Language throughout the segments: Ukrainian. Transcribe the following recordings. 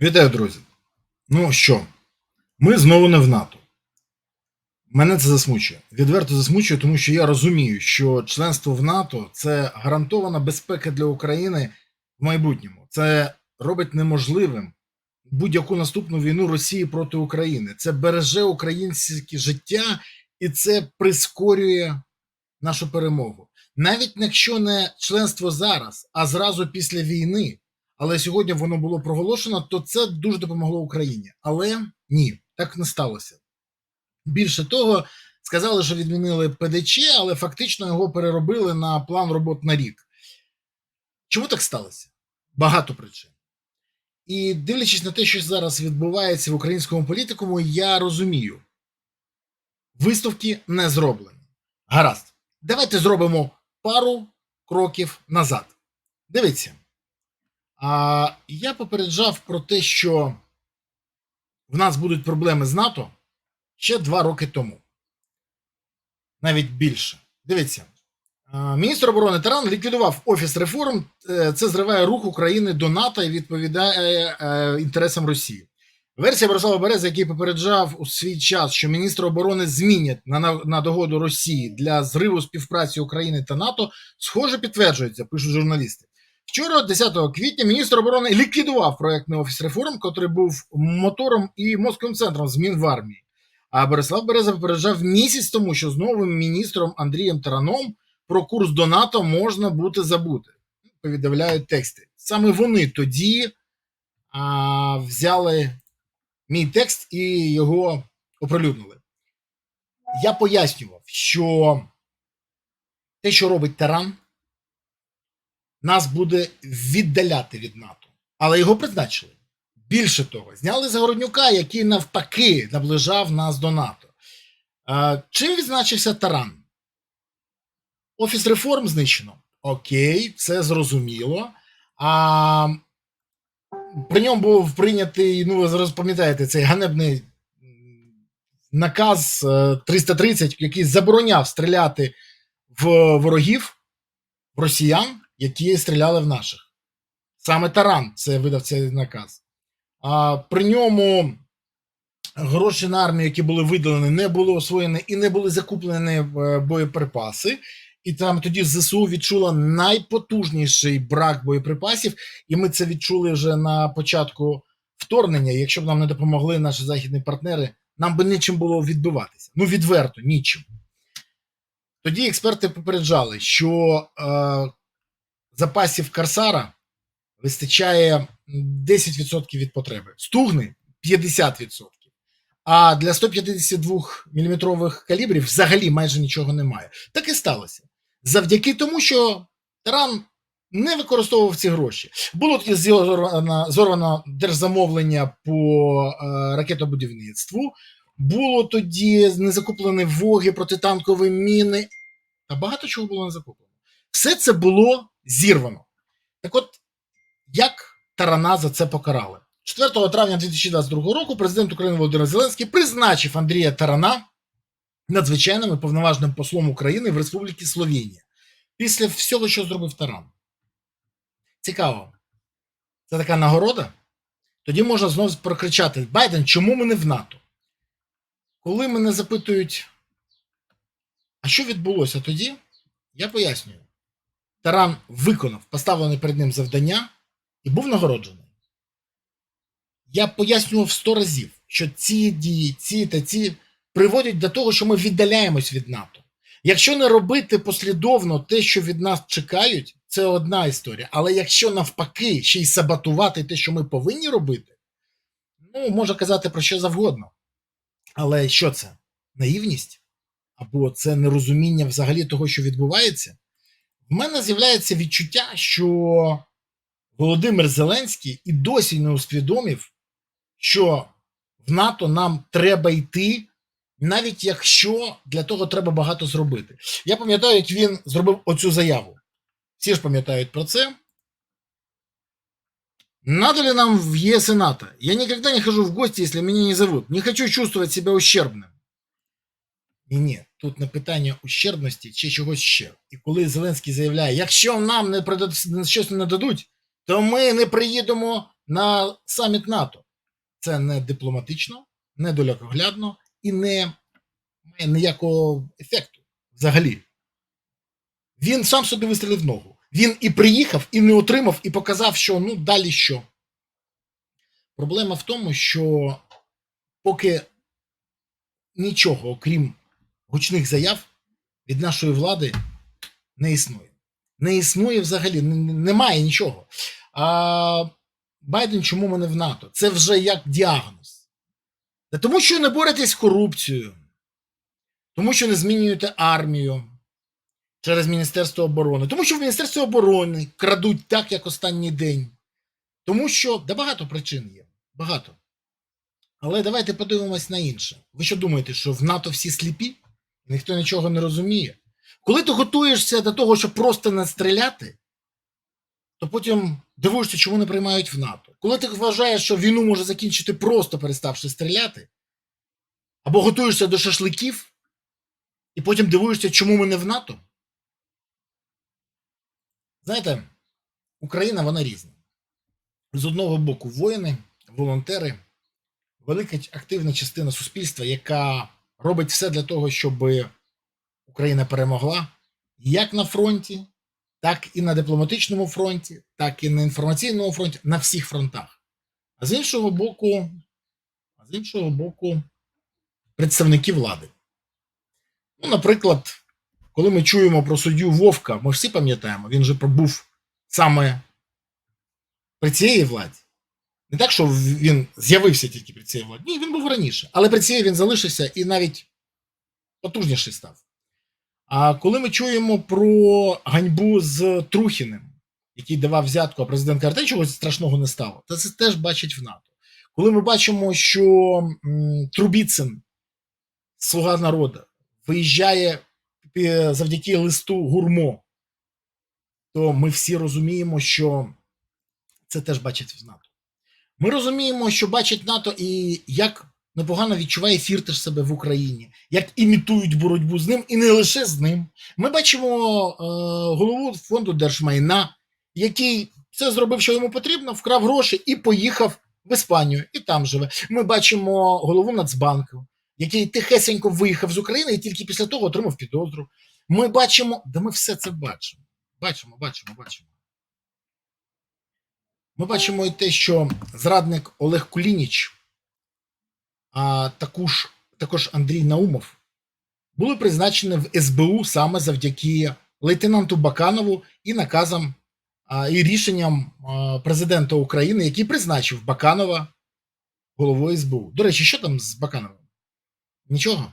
Вітаю, друзі. Ну що, ми знову не в НАТО. Мене це засмучує. Відверто засмучує, тому що я розумію, що членство в НАТО це гарантована безпека для України в майбутньому. Це робить неможливим будь-яку наступну війну Росії проти України. Це береже українське життя і це прискорює нашу перемогу. Навіть якщо не членство зараз, а зразу після війни, але сьогодні воно було проголошено, то це дуже допомогло Україні. Але ні, так не сталося. Більше того, сказали, що відмінили ПДЧ, але фактично його переробили на план робот на рік. Чому так сталося? Багато причин. І дивлячись на те, що зараз відбувається в українському політикуму, я розумію, висновки не зроблені. Гаразд, давайте зробимо пару кроків назад. Дивіться. А я попереджав про те, що в нас будуть проблеми з НАТО ще два роки тому. Навіть більше. Дивіться, міністр оборони Таран ліквідував офіс реформ. Е, Це зриває рух України до НАТО і відповідає е, інтересам Росії. Версія Борислава Береза, який попереджав у свій час, що міністр оборони змінять на, на догоду Росії для зриву співпраці України та НАТО, схоже підтверджується, пишуть журналісти. Вчора, 10 квітня, міністр оборони ліквідував проектний офіс реформ, який був мотором і мозковим центром змін в армії. А Борислав Береза попереджав місяць тому, що з новим міністром Андрієм Тараном про курс до НАТО можна бути забути. Повідомляють тексти. Саме вони тоді а, взяли мій текст і його оприлюднили. Я пояснював, що те, що робить Таран, нас буде віддаляти від НАТО. Але його призначили. Більше того, зняли Загороднюка, який навпаки наближав нас до НАТО. Чим відзначився Таран? Офіс реформ знищено. Окей, це зрозуміло. А при ньому був прийнятий, ну, ви зараз пам'ятаєте, цей ганебний наказ е, 330, який забороняв стріляти в ворогів, в росіян, які стріляли в наших. Саме Таран це видав цей наказ. А при ньому гроші на армію, які були виділені, не були освоєні і не були закуплені е, боєприпаси. І там тоді ЗСУ відчула найпотужніший брак боєприпасів, і ми це відчули вже на початку вторгнення. Якщо б нам не допомогли наші західні партнери, нам би нічим було відбиватися. Ну, відверто, нічим. Тоді експерти попереджали, що е, запасів Корсара вистачає 10% від потреби, стугни 50%. А для 152 мм калібрів взагалі майже нічого немає. Так і сталося. Завдяки тому, що Таран не використовував ці гроші. Було тоді зорвано, зорвано держзамовлення по е, ракетобудівництву, було тоді не закуплені воги, протитанкові міни, та багато чого було не закуплено. Все це було зірвано. Так от, як Тарана за це покарали? 4 травня 2022 року президент України Володимир Зеленський призначив Андрія Тарана надзвичайним і повноважним послом України в Республіці Словенія після всього, що зробив Таран. Цікаво. Це така нагорода. Тоді можна знову прокричати: Байден, чому ми не в НАТО? Коли мене запитують, а що відбулося тоді, я пояснюю. Таран виконав поставлене перед ним завдання і був нагороджений. Я пояснював сто разів, що ці дії, ці та ці приводять до того, що ми віддаляємось від НАТО. Якщо не робити послідовно те, що від нас чекають, це одна історія. Але якщо навпаки ще й саботувати те, що ми повинні робити, ну можна казати про що завгодно. Але що це? Наївність? Або це нерозуміння взагалі того, що відбувається? В мене з'являється відчуття, що Володимир Зеленський і досі не усвідомив, що в НАТО нам треба йти, навіть якщо для того треба багато зробити. Я пам'ятаю, як він зробив оцю заяву. Всі ж пам'ятають про це. Надо ли нам в ЕС и НАТО? Я никогда не хожу в гости, если меня не зовут. Не хочу чувствовать себя ущербним. Ні, ні, тут не питання ущербності чи чогось ще. І коли Зеленський заявляє, якщо нам не придад... щось не дадуть, то ми не приїдемо на саміт НАТО. Це не дипломатично, не далекоглядно і не має ніякого ефекту взагалі. Він сам собі вистрілив ногу. Він і приїхав, і не отримав, і показав, що ну далі що. Проблема в тому, що поки нічого, окрім гучних заяв, від нашої влади не існує. Не існує взагалі, немає нічого. А Байден чому ми не в НАТО? Це вже як діагноз. Та тому, що не боретесь з корупцією, тому що не змінюєте армію через Міністерство оборони, тому що в Міністерстві оборони крадуть так, як останній день. Тому що да багато причин є. Багато. Але давайте подивимось на інше. Ви що думаєте, що в НАТО всі сліпі? Ніхто нічого не розуміє. Коли ти готуєшся до того, щоб просто не стріляти, то потім дивуєшся, чому не приймають в НАТО. Коли ти вважаєш, що війну може закінчити просто переставши стріляти, або готуєшся до шашликів, і потім дивуєшся, чому ми не в НАТО. Знаєте, Україна вона різна. З одного боку, воїни, волонтери, велика активна частина суспільства, яка робить все для того, щоб Україна перемогла як на фронті, так і на дипломатичному фронті, так і на інформаційному фронті, на всіх фронтах. А з іншого боку, а з іншого боку, представники влади. Ну, наприклад, коли ми чуємо про суддю Вовка, ми всі пам'ятаємо, він же пробув саме при цій владі. Не так, що він з'явився тільки при цій владі. Ні, він був раніше. Але при цій він залишився і навіть потужніший став. А коли ми чуємо про ганьбу з Трухіним, який давав взятку, а президент каже, «Та чогось страшного не стало, то це теж бачить в НАТО. Коли ми бачимо, що Трубіцин, слуга народу, виїжджає е, завдяки листу гурмо, то ми всі розуміємо, що це теж бачить в НАТО. Ми розуміємо, що бачить НАТО і як непогано відчуває Фіртеш себе в Україні, як імітують боротьбу з ним, і не лише з ним. Ми бачимо е, голову фонду держмайна, який все зробив, що йому потрібно, вкрав гроші і поїхав в Іспанію, і там живе. Ми бачимо голову Нацбанку, який тихесенько виїхав з України і тільки після того отримав підозру. Ми бачимо, да ми все це бачимо. Бачимо, бачимо, бачимо. Ми бачимо і те, що зрадник Олег Кулініч, а також, також Андрій Наумов були призначені в СБУ саме завдяки лейтенанту Баканову і наказам і рішенням президента України, який призначив Баканова головою СБУ. До речі, що там з Бакановим? Нічого.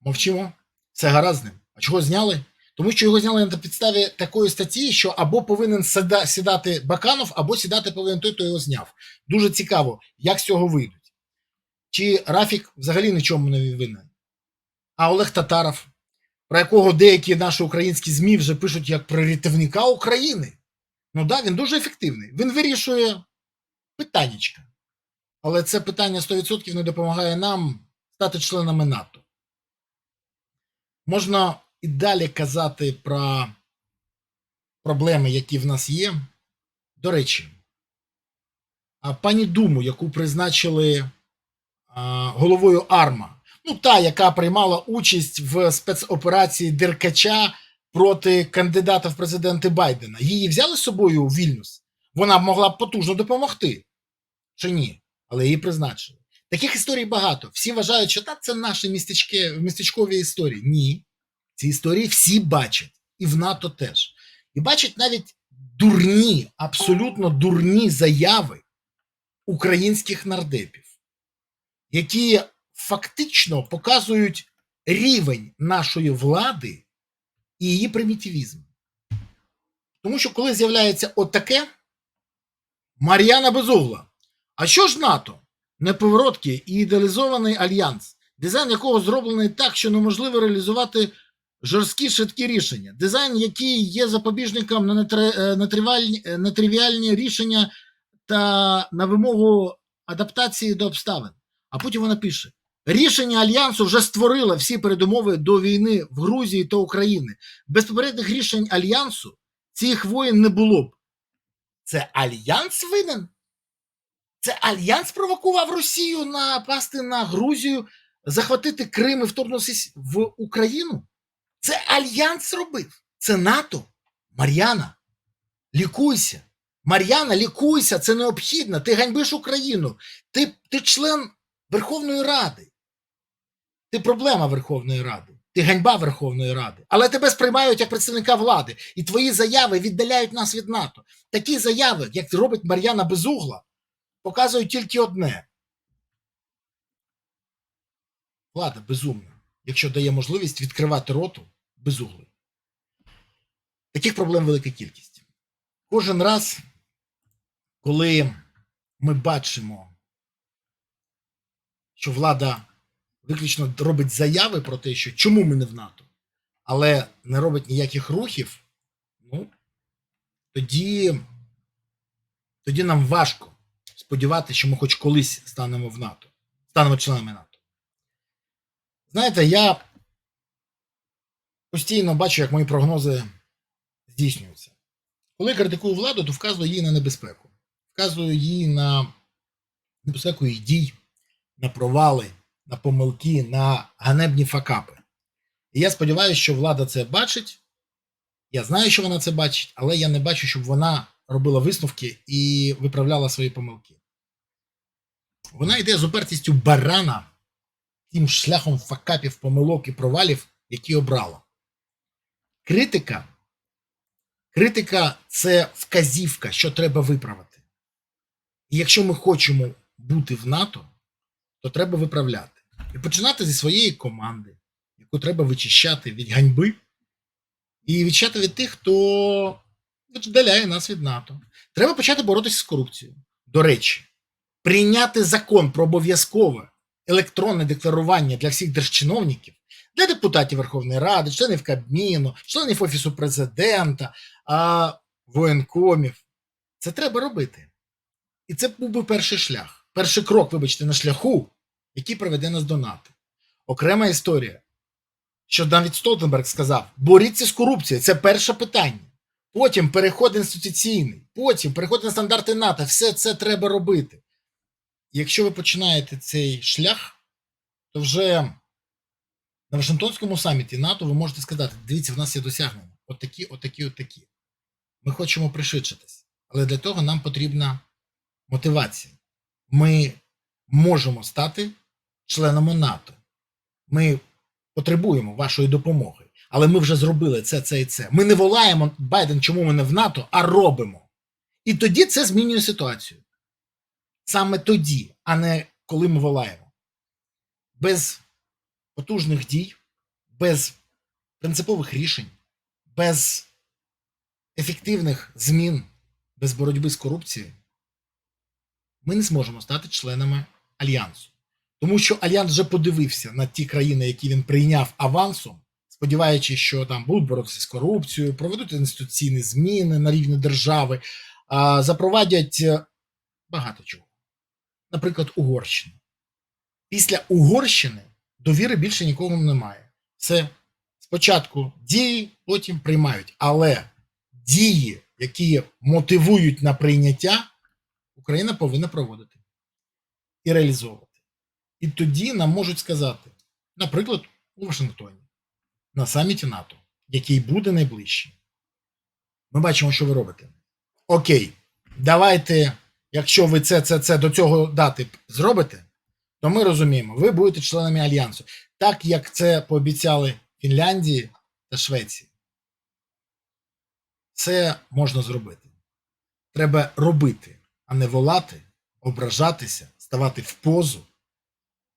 Мовчимо. Все гаразд. А чого зняли? Тому що його зняли на підставі такої статті, що або повинен сідати Баканов, або сідати повинен той, хто його зняв. Дуже цікаво, як з цього вийдуть. Чи Рафік взагалі нічому не винен? А Олег Татаров, про якого деякі наші українські ЗМІ вже пишуть як про рятівника України. Ну так, да, він дуже ефективний. Він вирішує питаннячка. Але це питання 100% не допомагає нам стати членами НАТО. Можна і далі казати про проблеми, які в нас є. До речі, пані Думу, яку призначили головою АРМА, ну та, яка приймала участь в спецоперації Деркача проти кандидата в президенти Байдена, її взяли з собою у Вільнюс. Вона б могла б потужно допомогти. Чи ні? Але її призначили. Таких історій багато. Всі вважають, що так це наші містечки, містечкові історії. Ні. Ці історії всі бачать, і в НАТО теж. І бачать навіть дурні, абсолютно дурні заяви українських нардепів, які фактично показують рівень нашої влади і її примітивізм. Тому що коли з'являється отаке, Мар'яна Безугла. А що ж НАТО? Неповороткий і ідеалізований альянс, дизайн якого зроблений так, що неможливо реалізувати жорсткі швидкі рішення, дизайн, який є запобіжником на нетри- е, нетривіальні, е, рішення та на вимогу адаптації до обставин. А потім вона пише: рішення альянсу вже створило всі передумови до війни в Грузії та Україні. Без попередніх рішень альянсу цих воєн не було б. Це альянс винен? Це альянс провокував Росію напасти на Грузію, захватити Крим і вторгнутися в Україну. Це альянс робив. Це НАТО. Мар'яна, лікуйся. Мар'яна, лікуйся, це необхідно. Ти ганьбиш Україну. Ти, ти член Верховної Ради. Ти проблема Верховної Ради. Ти ганьба Верховної Ради. Але тебе сприймають як представника влади. І твої заяви віддаляють нас від НАТО. Такі заяви, як робить Мар'яна Безугла, показують тільки одне. Влада безумна, якщо дає можливість відкривати роту безугли. Таких проблем велика кількість. Кожен раз, коли ми бачимо, що влада виключно робить заяви про те, що чому ми не в НАТО, але не робить ніяких рухів, ну, тоді, тоді нам важко сподіватися, що ми хоч колись станемо в НАТО, станемо членами НАТО. Знаєте, я постійно бачу, як мої прогнози здійснюються. Коли критикую владу, то вказую її на небезпеку. Вказую її на небезпеку її дій, на провали, на помилки, на ганебні факапи. І я сподіваюся, що влада це бачить. Я знаю, що вона це бачить, але я не бачу, щоб вона робила висновки і виправляла свої помилки. Вона йде з упертістю барана тим шляхом факапів, помилок і провалів, які обрала. Критика. Критика це вказівка, що треба виправити. І якщо ми хочемо бути в НАТО, то треба виправляти. І починати зі своєї команди, яку треба вичищати від ганьби, і відчати від тих, хто віддаляє нас від НАТО. Треба почати боротися з корупцією. До речі, прийняти закон про обов'язкове електронне декларування для всіх держчиновників, для депутатів Верховної Ради, членів Кабміну, членів Офісу президента, а, воєнкомів. Це треба робити. І це був би перший шлях. Перший крок, вибачте, на шляху, який приведе нас до НАТО. Окрема історія, що навіть Столтенберг сказав: боріться з корупцією, це перше питання. Потім переход інституційний, потім переход на стандарти НАТО. Все це треба робити. Якщо ви починаєте цей шлях, то вже на Вашингтонському саміті НАТО ви можете сказати: дивіться, в нас є досягнення. Отакі, отакі, отакі. Ми хочемо пришвидшитись. Але для того нам потрібна мотивація. Ми можемо стати членами НАТО. Ми потребуємо вашої допомоги. Але ми вже зробили це, це і це. Ми не волаємо Байден, чому ми не в НАТО, а робимо. І тоді це змінює ситуацію. Саме тоді, а не коли ми волаємо. Без потужних дій, без принципових рішень, без ефективних змін, без боротьби з корупцією, ми не зможемо стати членами альянсу. Тому що альянс вже подивився на ті країни, які він прийняв авансом, сподіваючись, що там будуть боротися з корупцією, проведуть інституційні зміни на рівні держави, запровадять е, багато чого. Наприклад, Угорщина. Після Угорщини довіри більше нікому немає. Це спочатку дії, потім приймають. Але дії, які мотивують на прийняття, Україна повинна проводити і реалізовувати. І тоді нам можуть сказати, наприклад, у Вашингтоні, на саміті НАТО, який буде найближчий. Ми бачимо, що ви робите. Окей, давайте, якщо ви це, це, це до цього дати зробите, то ми розуміємо, ви будете членами альянсу, так як це пообіцяли Фінляндії та Швеції. Це можна зробити. Треба робити, а не волати, ображатися, ставати в позу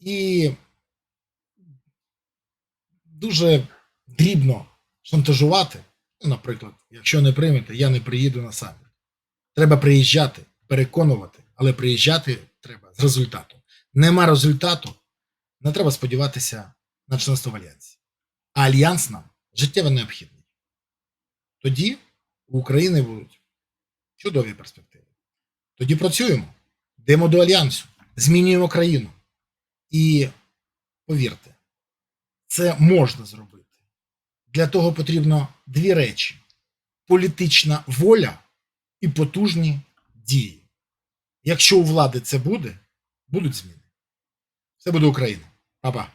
і дуже дрібно шантажувати. Ну, наприклад, якщо не приймете, я не приїду на саміт. Треба приїжджати, переконувати, але приїжджати треба з результатом. Нема результату, не треба сподіватися на членство в альянсі. А альянс нам життєво необхідний. Тоді у України будуть чудові перспективи. Тоді працюємо, йдемо до альянсу, змінюємо країну. І повірте, це можна зробити. Для того потрібно дві речі: політична воля і потужні дії. Якщо у влади це буде, будуть зміни. Це буде Україна. Па-па.